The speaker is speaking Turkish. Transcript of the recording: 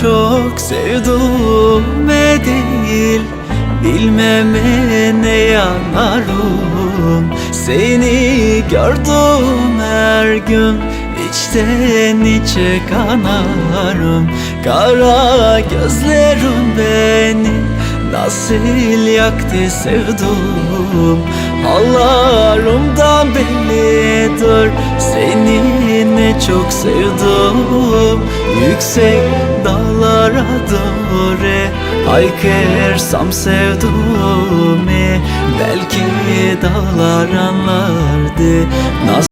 Çok sevduğume değil Bilmeme ne yanarım Seni gördüm her gün İçten içe kanarım. Kara gözlerim beni Nasıl yaktı sevdum. Seni ne çok sevdim. Yüksek dağlara doğru Haykırsam sevduğumu Belki dağlar anlardı. Nasıl